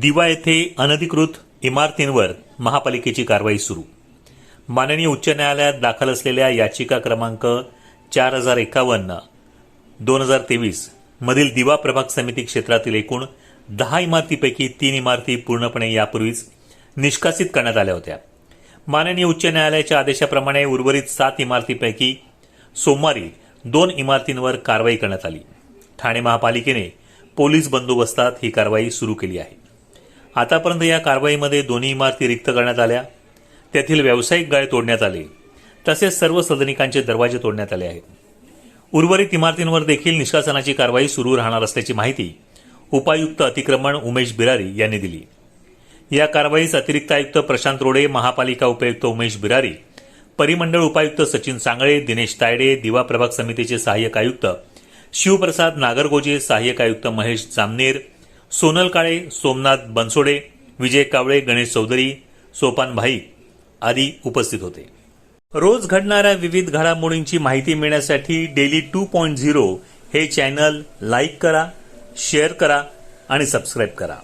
दिवा येथे अनधिकृत इमारतींवर महापालिकेची कारवाई सुरू. माननीय उच्च न्यायालयात दाखल असलेल्या याचिका क्रमांक चार हजार एकावन्न दोन हजार तेवीस मधील दिवा प्रभाग समिती क्षेत्रातील एकूण दहा इमारतीपैकी तीन इमारती पूर्णपणे यापूर्वीच निष्कासित करण्यात आल्या होत्या. माननीय उच्च न्यायालयाच्या आदेशाप्रमाणे उर्वरित सात इमारतीपैकी सोमवारी दोन इमारतींवर कारवाई करण्यात आली. ठाणे महापालिकेने पोलीस बंदोबस्तात ही कारवाई सुरू केली आहे. आतापर्यंत या कारवाईमध्ये दोन्ही इमारती रिक्त करण्यात आल्या. त्यातील व्यावसायिक गाळे तोडण्यात आले. तसेच सर्व सदनिकांचे दरवाजे तोडण्यात आले आहेत. उर्वरित इमारतींवर देखील निष्कासनाची कारवाई सुरू राहणार असल्याची माहिती उपायुक्त अतिक्रमण उमेश बिरारी यांनी दिली. या कारवाईस अतिरिक्त आयुक्त प्रशांत रोडे महापालिका उपायुक्त उमेश बिरारी परिमंडळ उपायुक्त सचिन सांगळे दिनेश तायडे दिवा प्रभाग समितीचे सहाय्यक आयुक्त शिवप्रसाद नागरगोजे सहाय्यक आयुक्त महेश जामनेर सोनल काळे सोमनाथ बनसोडे विजय कावळे गणेश चौधरी सोपान भाई आदी उपस्थित होते. रोज घडणाऱ्या विविध घडामोडींची माहिती मिळण्यासाठी डेली टू पॉईंट झिरो हे चॅनल लाईक करा शेअर करा आणि सबस्क्राईब करा.